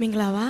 မင်္ဂလာပါ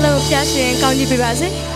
အားလုံးဖျားရှင်ကောင်းကြီးပေးပါစေ။